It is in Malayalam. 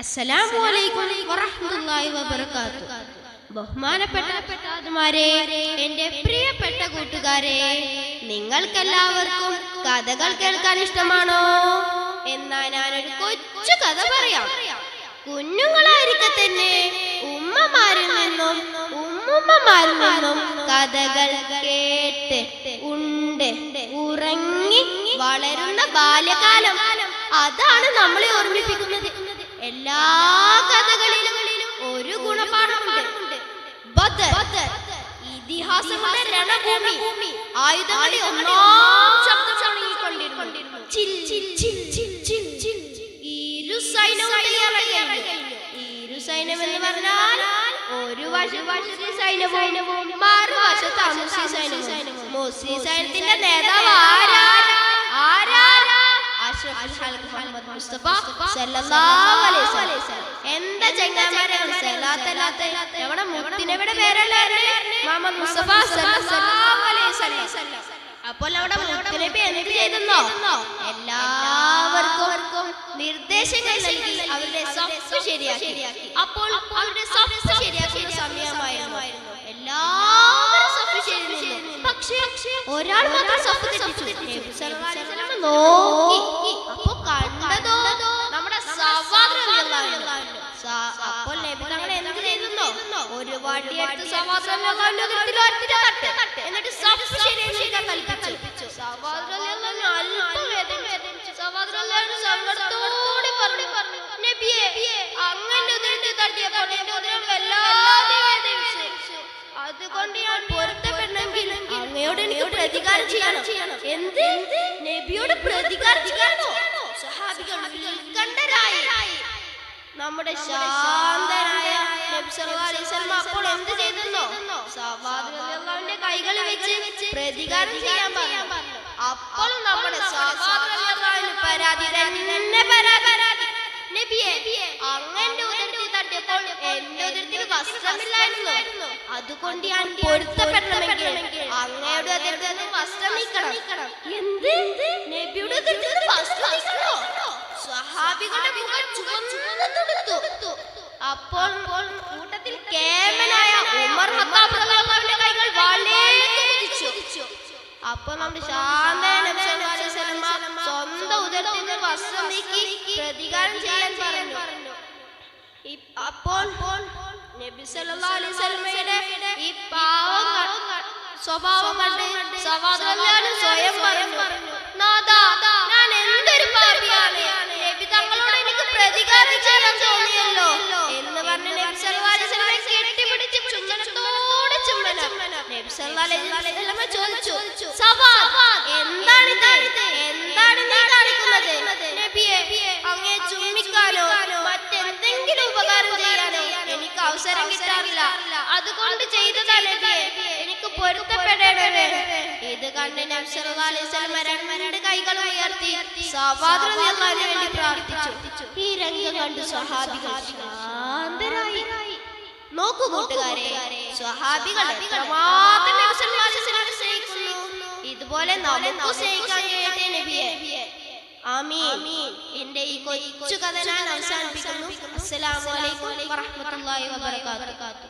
അസ്സലാമു അലൈക്കും വറഹ്മത്തുള്ളാഹി വബറകാതുഹു ബഹുമാനപ്പെട്ട പെട്ടാതുമാരെ എന്റെ പ്രിയപ്പെട്ട കൂട്ടുകാരെ നിങ്ങൾക്കെല്ലാവർക്കും കഥകൾ കേൾക്കാൻ ഇഷ്ടമാണോ? എന്നാ ഒരു കൊച്ചു കഥ പറയാം. കുഞ്ഞുങ്ങളായിരിക്കെ തന്നെ ഉമ്മമാരിൽ നിന്നും ഉമ്മുമ്മമാരിൽ നിന്നും കഥകൾ കേട്ട് ഉണ്ട്. ഉറങ്ങി വളരുന്ന ബാല്യകാലം. അതാണ് നമ്മളെ ഇതിഹാസങ്ങളുടെ രണഭൂമി. ആയുധങ്ങളെ ഒന്നാം ശബ്ദം മുഴങ്ങിക്കൊണ്ടിരുന്നു. ചിൽ, ചിൽ, ചിൽ, ചിൽ, ചിൽ, ചിൽ. ഇരു സൈന്യവും. ഇരു സൈന്യം എന്ന് പറഞ്ഞാൽ ഒരു വശത്ത് സൈന്യവും മറുവശത്ത് സൈന്യവും മുസ്ലിം സൈന്യത്തിന്റെ നേതാവ് ആരാ? എന്താ സലാത്തല്ലാത്ത നമ്മുടെ മുത്തിനെവിടെ പേരല്ലേ മുഹമ്മദ് മുസ്തഫ അപ്പോൾ അവിടെ മുത്തുനബി എന്ത് ചെയ്തെന്നോ? എല്ലാവർക്കും നിർദ്ദേശങ്ങൾ നൽകി അവരുടെ സഫ് ശരിയാക്കി. അപ്പോൾ അവരുടെ സഫ് ശരിയാക്കുന്ന സമയമായിരുന്നു. എല്ലാവരും സഫ് ശരി നിന്നു. പക്ഷേ ഒരാൾ മാത്രം സഫ് തെറ്റിച്ചു. നോക്കി. ഒരു വടിയെടുത്ത് സവാദ്. എന്നിട്ട് നബിയെ അങ്ങനെ അതുകൊണ്ട് ഞാൻ അങ്ങയോട് എനിക്ക് പ്രതികാരം ചെയ്യണം? നബിയോട് പ്രതികാരം സഹാബികൾ നമ്മുടെ ശാന്തനായ സവാദ് റളിയല്ലാഹുവിന്റെ കൈകൾ വെച്ച് പ്രതികാരം ചെയ്യാൻ പറഞ്ഞു. അപ്പോൾ നമ്മുടെ പരാതി തന്നെ പരാതി. നബിയെ അങ്ങന്റെ ഉദരത്തിൽ തട്ടിയപ്പോൾ എന്റെ ഉദരത്തിൽ വസ്ത്രമില്ലായിരുന്നു. അതുകൊണ്ട് ഞാൻ പൊരുത്തപ്പെടണമെങ്കിൽ അങ്ങയുടെ ഉദരത്തിൽ വസ്ത്രം നീക്കണം എന്ത്? നബിയുടെ ഉദരത്തിൽ നിന്ന് വസ്ത്രം നീക്കണോ സ്വഹാബികളുടെ മുഖം ചുവന്നു തുടുത്തു. അപ്പോൾ അപ്പോൾ നമ്മുടെ സ്വന്തം ഉദരത്തിൽ വസ്ത്രം നീക്കി പ്രതികാരം ചെയ്യാൻ പറഞ്ഞു. അപ്പോൾ ഈ പാവം സ്വഭാവം കണ്ട് സ്വയം പറഞ്ഞു. നാദാ ഞാൻ എന്തൊരു പാപിയാണ്? ചോദിച്ചു എന്താണിത്? എന്താണ് നീ കാണിക്കുന്നത്? നബിയെ അങ്ങേ ചുംബിക്കാനോ മറ്റെന്തെങ്കിലും ഉപകാരം ചെയ്യാനോ എനിക്ക് അവസരം കിട്ടാറില്ല. അതുകൊണ്ട് ചെയ്തതാ നബിയെ എനിക്ക് പൊരുത്തപ്പെടേണ്ടത്. ഇത് കണ്ട് രണ്ട് കൈകൾ ഉയർത്തി സവാദ് വേണ്ടി പ്രാർത്ഥിച്ചു. ഈ രംഗം കണ്ട് ശാന്തരായി നോക്കൂ കൂട്ടുകാരെ. സ്വഹാബികൾ ഇതുപോലെ നമുക്ക് സ്നേഹിക്കാൻ കഴിയട്ടെ നബിയെ. ആമീൻ. എന്റെ ഈ കൊച്ചു കഥ ഞാൻ അവസാനിപ്പിക്കുന്നു. അസ്സലാമു അലൈക്കും വറഹ്മത്തുള്ളാഹി വബറകാതുഹു